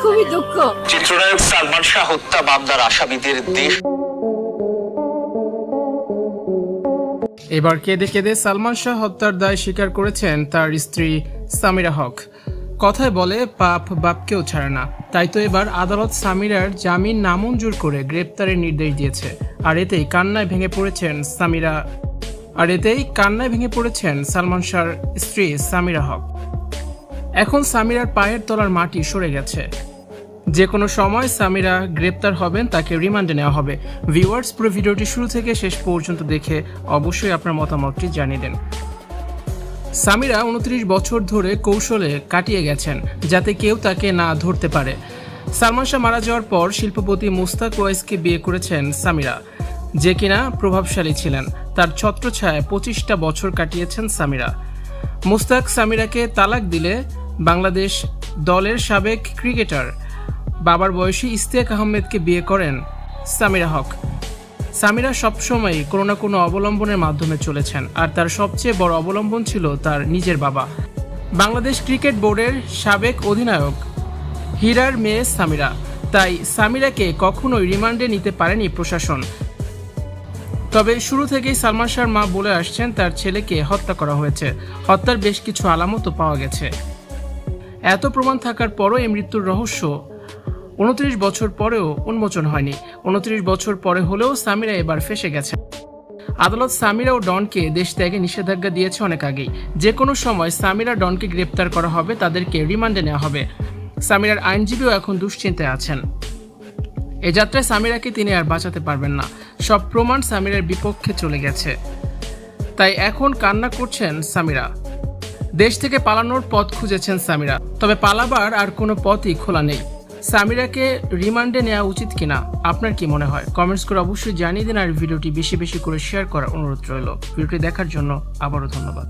খুবই দুঃখ। চিত্রনায়ক সালমান শাহ হত্যা মামলার আসামিদের দেশ এবার কেঁদে কেঁদে সালমান শাহ হত্যার দায় স্বীকার করেছেন তার স্ত্রী সামিরা হক। কথায় বলে পাপ বাপকেও ছাড়ে না। তাই তো এবার আদালত সামিরার জামিন নামঞ্জুর করে গ্রেপ্তারের নির্দেশ দিয়েছে। আর এতেই কান্নায় ভেঙে পড়েছেন সামিরা আর এতেই কান্নায় ভেঙে পড়েছেন সালমান শাহর স্ত্রী সামিরা হক। এখন সামিরার পায়ের তলার মাটি সরে গেছে। যে কোনো সময় সামিরা গ্রেপ্তার হবেন, তাকে রিমান্ডে নেওয়া হবে। ভিউয়ার্স, পুরো ভিডিওটি শুরু থেকে শেষ পর্যন্ত দেখে অবশ্যই আপনার মতামতটি জানিয়ে দেন। সামিরা উনত্রিশ বছর ধরে কৌশলে কাটিয়ে গেছেন, যাতে কেউ তাকে না ধরতে পারে। সালমান শাহ মারা যাওয়ার পর শিল্পপতি মুস্তাক ওয়াইসকে বিয়ে করেছেন সামিরা, যে কিনা প্রভাবশালী ছিলেন। তার ছত্রছায়ায় পঁচিশটা বছর কাটিয়েছেন সামিরা। মুস্তাক সামিরাকে তালাক দিলে বাংলাদেশ দলের সাবেক ক্রিকেটার। বাবার বয়সী ইস্তিয়াক আহমেদকে বিয়ে করেন সামিরা হক। সামিরা সবসময় কোনো না কোনো অবলম্বনের মাধ্যমে চলেছেন, আর তার সবচেয়ে বড় অবলম্বন ছিল তার নিজের বাবা। বাংলাদেশ ক্রিকেট বোর্ডের সাবেক অধিনায়ক হীরার মেয়ে সামিরা। তাই সামিরাকে কখনোই রিমান্ডে নিতে পারেনি প্রশাসন। তবে শুরু থেকেই সালমান শাহর মা বলে আসছেন, তার ছেলেকে হত্যা করা হয়েছে। হত্যার বেশ কিছু আলামতও পাওয়া গেছে। এত প্রমাণ থাকার পরও এই মৃত্যুর রহস্য উনত্রিশ বছর পরেও উন্মোচন হয়নি। উনত্রিশ বছর পরে হলেও সামিরা এবার ফেসে গেছে। আদালত সামিরা ও ডনকে দেশ ত্যাগে নিষেধাজ্ঞা দিয়েছে অনেক আগেই। যে কোনো সময় সামিরা ডনকে গ্রেপ্তার করা হবে, তাদেরকে রিমান্ডে নেওয়া হবে। সামিরার আইনজীবীও এখন দুশ্চিন্তায় আছেন। এ যাত্রায় সামিরাকে তিনি আর বাঁচাতে পারবেন না। সব প্রমাণ সামিরার বিপক্ষে চলে গেছে। তাই এখন কান্না করছেন সামিরা। দেশ থেকে পালানোর পথ খুঁজেছেন সামিরা। তবে পালাবার আর কোনো পথই খোলা নেই। সামিরাকে রিমান্ডে নেওয়া উচিত কিনা, আপনার কি মনে হয়? কমেন্টস করে অবশ্যই জানিয়ে দিন আর ভিডিওটি বেশি বেশি করে শেয়ার করার অনুরোধ রইল। ভিডিওটি দেখার জন্য আবারও ধন্যবাদ।